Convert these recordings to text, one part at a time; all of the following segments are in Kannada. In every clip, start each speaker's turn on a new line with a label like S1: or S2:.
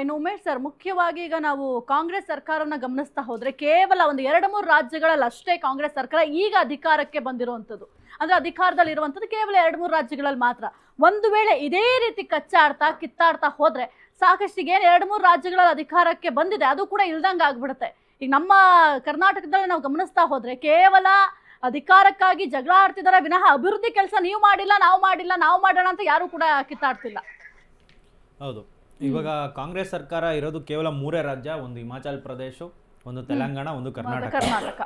S1: ಇನ್ನು ಉಮೇಶ್ ಸರ್, ಮುಖ್ಯವಾಗಿ ಈಗ ನಾವು ಕಾಂಗ್ರೆಸ್ ಸರ್ಕಾರವನ್ನ ಗಮನಿಸ್ತಾ ಹೋದ್ರೆ ಕೇವಲ ಒಂದು ಎರಡು ಮೂರು ರಾಜ್ಯಗಳಲ್ಲಿ ಅಷ್ಟೇ ಕಾಂಗ್ರೆಸ್ ಸರ್ಕಾರ ಈಗ ಅಧಿಕಾರಕ್ಕೆ ಬಂದಿರುವಂಥದ್ದು. ಅಂದ್ರೆ ಅಧಿಕಾರದಲ್ಲಿ ಇರುವಂಥದ್ದು ಕೇವಲ ಎರಡು ಮೂರು ರಾಜ್ಯಗಳಲ್ಲಿ ಮಾತ್ರ. ಒಂದು ವೇಳೆ ಇದೇ ರೀತಿ ಕಚ್ಚಾಡ್ತಾ, ಕಿತ್ತಾಡ್ತಾ ಹೋದ್ರೆ ಸಾಕಷ್ಟು ಏನು ಎರಡು ಮೂರು ರಾಜ್ಯಗಳಲ್ಲಿ ಅಧಿಕಾರಕ್ಕೆ ಬಂದಿದೆ, ಅದು ಕೂಡ ಇಲ್ದಂಗೆ ಆಗ್ಬಿಡುತ್ತೆ. ಈಗ ನಮ್ಮ ಕರ್ನಾಟಕದಲ್ಲಿ ನಾವು ಗಮನಿಸ್ತಾ ಹೋದ್ರೆ ಕೇವಲ ಅಧಿಕಾರಕ್ಕಾಗಿ ಜಗಳ ಆಡ್ತಿದ್ದಾರೆ ವಿನಃ ಅಭಿವೃದ್ಧಿ ಕೆಲಸ ನೀವು ಮಾಡಿಲ್ಲ, ನಾವು ಮಾಡಿಲ್ಲ, ನಾವು ಮಾಡೋಣ ಅಂತ ಯಾರು ಕೂಡ ಕಿತ್ತಾಡ್ತಿಲ್ಲ.
S2: ಹೌದು. ಇವಾಗ ಕಾಂಗ್ರೆಸ್ ಸರ್ಕಾರ ಇರೋದು ಕೇವಲ ಮೂರೇ ರಾಜ್ಯ ಒಂದು ಹಿಮಾಚಲ್ ಪ್ರದೇಶ ಒಂದು ತೆಲಂಗಾಣ ಒಂದು ಕರ್ನಾಟಕ.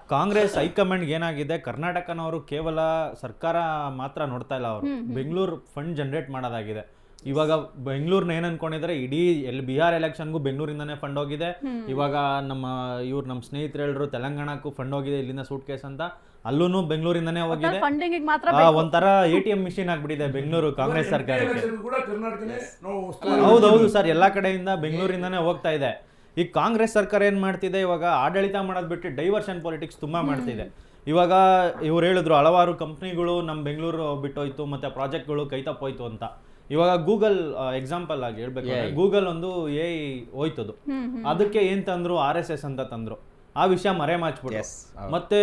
S2: ಕಾಂಗ್ರೆಸ್ ಹೈಕಮಾಂಡ್ ಏನಾಗಿದೆ? ಕರ್ನಾಟಕನವರು ಕೇವಲ ಸರ್ಕಾರ ಮಾತ್ರ ನೋಡ್ತಾ ಇಲ್ಲ ಅವರು. ಬೆಂಗಳೂರು ಫಂಡ್ ಜನರೇಟ್ ಮಾಡೋದಾಗಿದೆ. ಇವಾಗ ಬೆಂಗಳೂರ್ನ ಏನ್ ಅನ್ಕೊಂಡಿದ್ರೆ? ಇಡೀ ಎಲ್ಲಿ ಬಿಹಾರ್ ಎಲೆಕ್ಷನ್ಗೂ ಬೆಂಗಳೂರಿಂದಾನೇ ಫಂಡ್ ಹೋಗಿದೆ. ಇವಾಗ ನಮ್ಮ ಇವ್ರು ನಮ್ಮ ಸ್ನೇಹಿತರು ಹೇಳಿದ್ರು ತೆಲಂಗಾಣಕ್ಕೂ ಫಂಡ್ ಹೋಗಿದೆ ಇಲ್ಲಿಂದ ಸೂಟ್ ಕೇಸ್ ಅಂತ. ಅಲ್ಲೂ ಬೆಂಗಳೂರಿಂದಾನೇ ಹೋಗಿದೆ.
S1: ಫಂಡಿಂಗ್ ಮಾತ್ರ
S2: ಆ, ಒಂಥರ ಎ ಟಿ ಎಂ ಮಿಷಿನ್ ಆಗ್ಬಿಟ್ಟಿದೆ ಬೆಂಗಳೂರು ಕಾಂಗ್ರೆಸ್ ಸರ್ಕಾರಕ್ಕೆ. ಹೌದೌದು ಸರ್ ಎಲ್ಲಾ ಕಡೆಯಿಂದ ಬೆಂಗಳೂರಿಂದಾನೇ ಹೋಗ್ತಾ ಇದೆ. ಈಗ ಕಾಂಗ್ರೆಸ್ ಸರ್ಕಾರ ಏನ್ ಮಾಡ್ತಿದೆ? ಇವಾಗ ಆಡಳಿತ ಮಾಡೋದ್ ಬಿಟ್ಟು ಡೈವರ್ಷನ್ ಪಾಲಿಟಿಕ್ಸ್ ತುಂಬಾ ಮಾಡ್ತಿದೆ. ಇವಾಗ ಇವ್ರು ಹೇಳಿದ್ರು ಹಲವಾರು ಕಂಪ್ನಿಗಳು ನಮ್ಮ ಬೆಂಗಳೂರು ಬಿಟ್ಟೋಯ್ತು ಮತ್ತೆ ಪ್ರಾಜೆಕ್ಟ್ಗಳು ಕೈ ತಪ್ಪೋಯ್ತು ಅಂತ. ಇವಾಗ ಗೂಗಲ್ ಎಕ್ಸಾಂಪಲ್ ಆಗಿ ಹೇಳ್ಬೇಕು ಗೂಗಲ್ ಒಂದು ಎ ಹೋಯ್ತದು. ಅದಕ್ಕೆ ಏನ್ ತಂದ್ರು? ಆರ್ ಎಸ್ ಎಸ್ ಅಂತ ತಂದ್ರು. ಆ ವಿಷಯ ಮರೆ ಮಾಚ್ಬಿಟ್ಟು ಮತ್ತೆ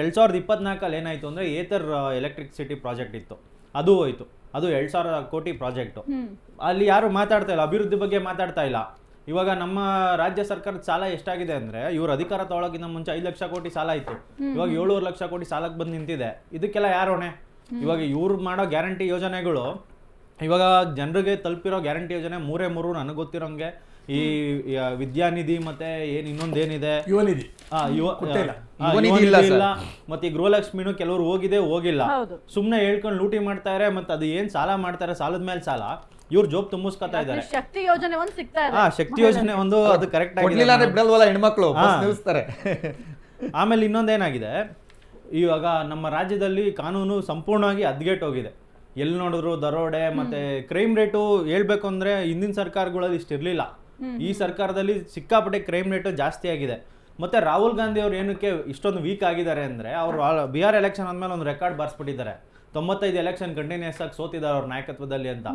S2: ಎರಡ್ ಸಾವಿರದ ಇಪ್ಪತ್ನಾಲ್ಕಲ್ಲಿ ಏನಾಯ್ತು ಅಂದ್ರೆ ಏತರ್ ಎಲೆಕ್ಟ್ರಿಸಿಟಿ ಪ್ರಾಜೆಕ್ಟ್ ಇತ್ತು. ಅದು ಹೋಯ್ತು. ಅದು ಎರಡ್ ಸಾವಿರ ಕೋಟಿ ಪ್ರಾಜೆಕ್ಟ್ ಅಲ್ಲಿ ಯಾರು ಮಾತಾಡ್ತಾ ಇಲ್ಲ ಅಭಿವೃದ್ಧಿ ಬಗ್ಗೆ ಮಾತಾಡ್ತಾ ಇಲ್ಲ. ಇವಾಗ ನಮ್ಮ ರಾಜ್ಯ ಸರ್ಕಾರದ ಸಾಲ ಎಷ್ಟಾಗಿದೆ ಅಂದ್ರೆ ಇವ್ರ ಅಧಿಕಾರ ತೊಳಗಿನ ಮುಂಚೆ ಐದು ಲಕ್ಷ ಕೋಟಿ ಸಾಲ ಇತ್ತು. ಇವಾಗ ಏಳುವರೆ ಲಕ್ಷ ಕೋಟಿ ಸಾಲಕ್ಕೆ ಬಂದು ನಿಂತಿದೆ. ಇದಕ್ಕೆಲ್ಲ ಯಾರು ಹೊಣೆ? ಇವಾಗ ಇವ್ರು ಮಾಡೋ ಗ್ಯಾರಂಟಿ ಯೋಜನೆಗಳು ಇವಾಗ ಜನರಿಗೆ ತಲುಪಿರೋ ಗ್ಯಾರಂಟಿ ಯೋಜನೆ ಮೂರೇ ಮೂರು ನನಗೆ ಗೊತ್ತಿರೋಂಗೆ. ಈ ವಿದ್ಯಾನಿಧಿ ಮತ್ತೆ ಏನ್ ಇನ್ನೊಂದೇನಿದೆ?
S3: ಯುವನಿಧಿ.
S4: ಇಲ್ಲ.
S2: ಮತ್ತೆ ಈ ಗೃಹಲಕ್ಷ್ಮಿನೂ ಕೆಲವರು ಹೋಗಿದೆ ಹೋಗಿಲ್ಲ. ಸುಮ್ನೆ ಹೇಳ್ಕೊಂಡು ಲೂಟಿ ಮಾಡ್ತಾರೆ ಮತ್ತೆ ಅದು ಏನ್ ಸಾಲ ಮಾಡ್ತಾರೆ ಸಾಲದ ಮೇಲೆ ಸಾಲ ಇವ್ರು ಜೋಬ್ ತುಂಬಿಸ್ಕೊತಾ ಇದ್ದಾರೆ
S1: ಶಕ್ತಿ ಯೋಜನೆ ಒಂದು ಸಿಗ್ತಾ ಇದೆ.
S2: ಆ ಶಕ್ತಿ ಯೋಜನೆ ಒಂದು ಅದು ಕರೆಕ್ಟ್
S4: ಬಿಡಲ್ವಲ್ಲ ಹೆಣ್ಮಕ್ಳು?
S2: ಹಾ. ಆಮೇಲೆ ಇನ್ನೊಂದೇನಾಗಿದೆ ಇವಾಗ ನಮ್ಮ ರಾಜ್ಯದಲ್ಲಿ ಕಾನೂನು ಸಂಪೂರ್ಣವಾಗಿ ಅದ್ಗೆಟ್ ಹೋಗಿದೆ. ಎಲ್ಲಿ ನೋಡಿದ್ರು ದರೋಡೆ ಮತ್ತೆ ಕ್ರೈಮ್ ರೇಟು ಹೇಳ್ಬೇಕು ಅಂದ್ರೆ ಹಿಂದಿನ ಸರ್ಕಾರಗಳಲ್ಲಿ ಇಷ್ಟಿರ್ಲಿಲ್ಲ ಈ ಸರ್ಕಾರದಲ್ಲಿ ಸಿಕ್ಕಾಪಟ್ಟೆ ಕ್ರೈಮ್ ರೇಟು ಜಾಸ್ತಿ ಆಗಿದೆ. ಮತ್ತೆ ರಾಹುಲ್ ಗಾಂಧಿ ಅವ್ರು ಏನಕ್ಕೆ ಇಷ್ಟೊಂದು ವೀಕ್ ಆಗಿದ್ದಾರೆ ಅಂದ್ರೆ ಅವರು ಬಿಹಾರ್ ಎಲೆಕ್ಷನ್ ಆದ್ಮೇಲೆ ಒಂದು ರೆಕಾರ್ಡ್ ಬಾರಿಸ್ಬಿಟ್ಟಿದ್ದಾರೆ. ತೊಂಬತ್ತೈದು ಎಲೆಕ್ಷನ್ ಕಂಟಿನ್ಯೂಸ್ ಆಗಿ ಸೋತಿದ್ದಾರೆ ಅವ್ರ ನಾಯಕತ್ವದಲ್ಲಿ ಅಂತ.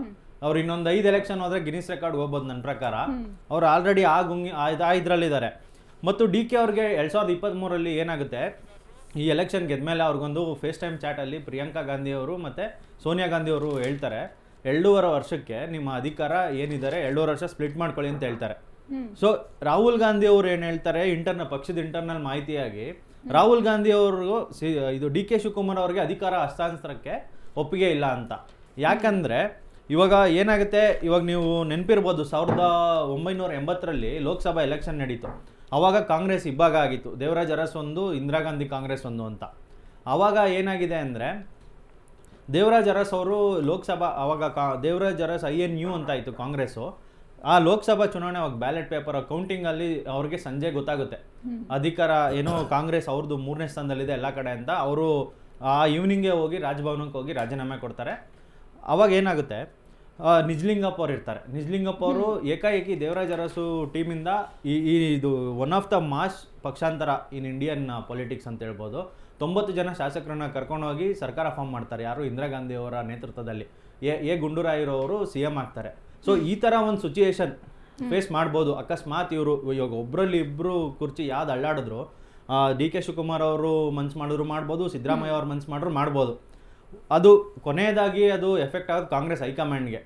S2: ಅವ್ರು ಇನ್ನೊಂದು ಐದು ಎಲೆಕ್ಷನ್ ಹೋದ್ರೆ ಗಿನಿಸ್ ರೆಕಾರ್ಡ್ ಹೋಗ್ಬೋದು ನನ್ನ ಪ್ರಕಾರ. ಅವ್ರು ಆಲ್ರೆಡಿ ಆ ಗುಂಗಿ ಆ ಇದ್ರಲ್ಲಿದ್ದಾರೆ. ಮತ್ತು ಡಿ ಕೆ ಅವ್ರಿಗೆ ಎರಡ್ ಸಾವಿರದ ಇಪ್ಪತ್ತ್ಮೂರಲ್ಲಿ ಏನಾಗುತ್ತೆ? ಈ ಎಲೆಕ್ಷನ್ ಗೆದ್ಮೇಲೆ ಅವ್ರಿಗೊಂದು ಫೇಸ್ ಟೈಮ್ ಚಾಟಲ್ಲಿ ಪ್ರಿಯಾಂಕಾ ಗಾಂಧಿ ಅವರು ಮತ್ತು ಸೋನಿಯಾ ಗಾಂಧಿ ಅವರು ಹೇಳ್ತಾರೆ ಎರಡೂವರೆ ವರ್ಷಕ್ಕೆ ನಿಮ್ಮ ಅಧಿಕಾರ ಏನಿದ್ದಾರೆ ಎರಡೂವರೆ ವರ್ಷ ಸ್ಪ್ಲಿಟ್ ಮಾಡ್ಕೊಳ್ಳಿ ಅಂತ ಹೇಳ್ತಾರೆ. ಸೊ ರಾಹುಲ್ ಗಾಂಧಿ ಅವರು ಏನು ಹೇಳ್ತಾರೆ ಇಂಟರ್ನಲ್ ಪಕ್ಷದ ಇಂಟರ್ನಲ್ ಮಾಹಿತಿಯಾಗಿ ರಾಹುಲ್ ಗಾಂಧಿ ಅವರು ಇದು ಡಿ ಕೆ ಶಿವಕುಮಾರ್ ಅವರಿಗೆ ಅಧಿಕಾರ ಹಸ್ತಾಂತರಕ್ಕೆ ಒಪ್ಪಿಗೆ ಇಲ್ಲ ಅಂತ. ಯಾಕಂದ್ರೆ ಇವಾಗ ಏನಾಗುತ್ತೆ ಇವಾಗ ನೀವು ನೆನಪಿರ್ಬೋದು ಸಾವಿರದ ಒಂಬೈನೂರ ಎಂಬತ್ತರಲ್ಲಿ ಲೋಕಸಭಾ ಎಲೆಕ್ಷನ್ ನಡೀತು. ಅವಾಗ ಕಾಂಗ್ರೆಸ್ ಇಬ್ಬಾಗ ಆಗಿತ್ತು. ದೇವರಾಜ್ ಅರಸ್ ಒಂದು ಇಂದಿರಾ ಗಾಂಧಿ ಕಾಂಗ್ರೆಸ್ ಒಂದು ಅಂತ. ಆವಾಗ ಏನಾಗಿದೆ ಅಂದರೆ ದೇವರಾಜ್ ಅರಸ್ ಅವರು ಲೋಕಸಭಾ ಆವಾಗ ಕಾ Devaraj Urs I N U ಅಂತ ಇತ್ತು ಕಾಂಗ್ರೆಸ್ಸು. ಆ ಲೋಕಸಭಾ ಚುನಾವಣೆ ಅವಾಗ ಬ್ಯಾಲೆಟ್ ಪೇಪರ್ ಕೌಂಟಿಂಗಲ್ಲಿ ಅವ್ರಿಗೆ ಸಂಜೆ ಗೊತ್ತಾಗುತ್ತೆ. ಅಧಿಕಾರ ಏನೋ ಕಾಂಗ್ರೆಸ್ ಅವ್ರದ್ದು ಮೂರನೇ ಸ್ಥಾನದಲ್ಲಿದೆ ಎಲ್ಲ ಕಡೆ ಅಂತ ಅವರು ಆ ಈವ್ನಿಂಗೇ ಹೋಗಿ ರಾಜಭವನಕ್ಕೆ ಹೋಗಿ ರಾಜೀನಾಮೆ ಕೊಡ್ತಾರೆ. ಅವಾಗ ಏನಾಗುತ್ತೆ ನಿಜ್ಲಿಂಗಪ್ಪ ಅವ್ರು ಇರ್ತಾರೆ. ನಿಜ್ಲಿಂಗಪ್ಪ ಅವರು ಏಕಾಏಕಿ ದೇವರಾಜ್ ಅರಸು ಟೀಮಿಂದ ಈ ಈ ಇದು ಒನ್ ಆಫ್ ದ ಮಾಸ್ ಪಕ್ಷಾಂತರ ಇನ್ ಇಂಡಿಯನ್ ಪೊಲಿಟಿಕ್ಸ್ ಅಂತ ಹೇಳ್ಬೋದು. ತೊಂಬತ್ತು ಜನ ಶಾಸಕರನ್ನ ಕರ್ಕೊಂಡೋಗಿ ಸರ್ಕಾರ ಫಾರ್ಮ್ ಮಾಡ್ತಾರೆ. ಯಾರು? ಇಂದಿರಾ ಗಾಂಧಿ ಅವರ ನೇತೃತ್ವದಲ್ಲಿ. ಎ ಎ ಗುಂಡೂರಾಯಿರೋರು ಸಿ ಎಂ ಆಗ್ತಾರೆ. ಸೊ ಈ ಥರ ಒಂದು ಸಿಚುಯೇಷನ್ ಫೇಸ್ ಮಾಡ್ಬೋದು. ಅಕಸ್ಮಾತ್ ಇವರು ಇವಾಗ ಒಬ್ಬರಲ್ಲಿ ಇಬ್ಬರು ಕುರ್ಚಿ ಯಾವ್ದು ಅಳ್ಳಾಡಿದ್ರು ಡಿ ಕೆ ಶಿವಕುಮಾರ್ ಅವರು ಮನ್ಸು ಮಾಡಿದ್ರು ಮಾಡ್ಬೋದು ಸಿದ್ದರಾಮಯ್ಯ ಅವ್ರು ಮನ್ಸು ಮಾಡಿದ್ರು ಮಾಡ್ಬೋದು. ಅದು ಕೊನೆಯದಾಗಿ ಅದು ಎಫೆಕ್ಟ್ ಆಗೋದು ಕಾಂಗ್ರೆಸ್ ಹೈಕಮಾಂಡ್ಗೆ.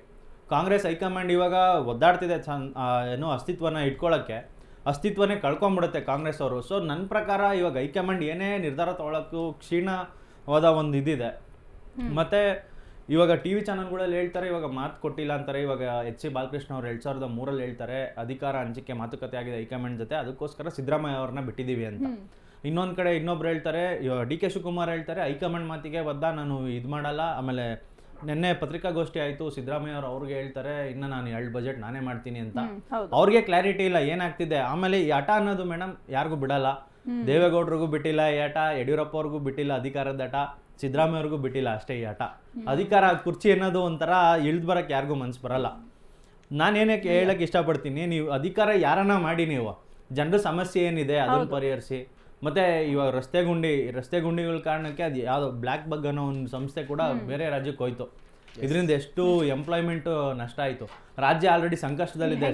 S2: ಕಾಂಗ್ರೆಸ್ ಹೈಕಮಾಂಡ್ ಇವಾಗ ಒದ್ದಾಡ್ತಿದೆ ಚನ್- ಏನು ಅಸ್ತಿತ್ವನ ಇಟ್ಕೊಳ್ಳೋಕ್ಕೆ ಅಸ್ತಿತ್ವನೇ ಕಳ್ಕೊಂಬಿಡುತ್ತೆ ಕಾಂಗ್ರೆಸ್ ಅವರು. ಸೊ ನನ್ನ ಪ್ರಕಾರ ಇವಾಗ ಹೈಕಮಾಂಡ್ ಏನೇ ನಿರ್ಧಾರ ತಗೊಳ್ಳೋಕ್ಕೂ ಕ್ಷೀಣವಾದ ಒಂದು ಇದಿದೆ. ಮತ್ತು ಇವಾಗ ಟಿ ವಿ ಚಾನಲ್ಗಳಲ್ಲಿ ಹೇಳ್ತಾರೆ ಇವಾಗ ಮಾತು ಕೊಟ್ಟಿಲ್ಲ ಅಂತಾರೆ ಇವಾಗ ಎಚ್ ಸಿ ಬಾಲಕೃಷ್ಣ ಅವ್ರು ಎರಡು ಸಾವಿರದ ಮೂರಲ್ಲಿ ಹೇಳ್ತಾರೆ ಅಧಿಕಾರ ಹಂಚಿಕೆ ಮಾತುಕತೆ ಆಗಿದೆ ಹೈಕಮಾಂಡ್ ಜೊತೆ ಅದಕ್ಕೋಸ್ಕರ ಸಿದ್ದರಾಮಯ್ಯ ಅವ್ರನ್ನ ಬಿಟ್ಟಿದ್ದೀವಿ ಅಂತ. ಇನ್ನೊಂದ್ ಕಡೆ ಇನ್ನೊಬ್ರು ಹೇಳ್ತಾರೆ ಡಿ ಕೆ ಶಿವಕುಮಾರ್ ಹೇಳ್ತಾರೆ ಹೈಕಮಾಂಡ್ ಮಾತಿಗೆ ಬದ್ದ ನಾನು ಇದು ಮಾಡಲ್ಲ. ಆಮೇಲೆ ನಿನ್ನೆ ಪತ್ರಿಕಾಗೋಷ್ಠಿ ಆಯಿತು ಸಿದ್ದರಾಮಯ್ಯ ಅವ್ರು ಅವ್ರಿಗೆ ಹೇಳ್ತಾರೆ ಇನ್ನು ನಾನು ಎರಡು ಬಜೆಟ್ ನಾನೇ ಮಾಡ್ತೀನಿ ಅಂತ. ಅವ್ರಿಗೆ ಕ್ಲಾರಿಟಿ ಇಲ್ಲ ಏನಾಗ್ತಿದೆ? ಆಮೇಲೆ ಈ ಹಠ ಅನ್ನೋದು ಮೇಡಮ್ ಯಾರಿಗೂ ಬಿಡಲ್ಲ. ದೇವೇಗೌಡರಿಗೂ ಬಿಟ್ಟಿಲ್ಲ ಈ ಹಠ ಯಡಿಯೂರಪ್ಪ ಅವ್ರಿಗೂ ಬಿಟ್ಟಿಲ್ಲ ಅಧಿಕಾರದ ಆಟ ಸಿದ್ದರಾಮಯ್ಯ ಅವ್ರಿಗೂ ಬಿಟ್ಟಿಲ್ಲ ಅಷ್ಟೇ ಈ ಹಠ. ಅಧಿಕಾರ ಕುರ್ಚಿ ಅನ್ನೋದು ಒಂಥರ ಇಳಿದು ಬರೋಕ್ಕೆ ಯಾರಿಗೂ ಮನ್ಸು ಬರಲ್ಲ. ನಾನೇನಕ್ಕೆ ಹೇಳಕ್ಕೆ ಇಷ್ಟಪಡ್ತೀನಿ ನೀವು ಅಧಿಕಾರ ಯಾರನ್ನ ಮಾಡಿ ನೀವು? ಜನರ ಸಮಸ್ಯೆ ಏನಿದೆ ಅದನ್ನ ಪರಿಹರಿಸಿ. ಮತ್ತೆ ಇವಾಗ ರಸ್ತೆ ಗುಂಡಿ ರಸ್ತೆ ಗುಂಡಿಗಳ ಕಾರಣಕ್ಕೆ ಅದು ಯಾವ್ದು ಬ್ಲ್ಯಾಕ್ ಬಗ್ ಅನ್ನೋ ಒಂದು ಸಂಸ್ಥೆ ಕೂಡ ಬೇರೆ ರಾಜ್ಯಕ್ಕೆ ಹೋಯ್ತು. ಇದರಿಂದ ಎಷ್ಟು ಎಂಪ್ಲಾಯ್ಮೆಂಟ್ ನಷ್ಟ ಆಯಿತು. ರಾಜ್ಯ ಆಲ್ರೆಡಿ ಸಂಕಷ್ಟದಲ್ಲಿದೆ.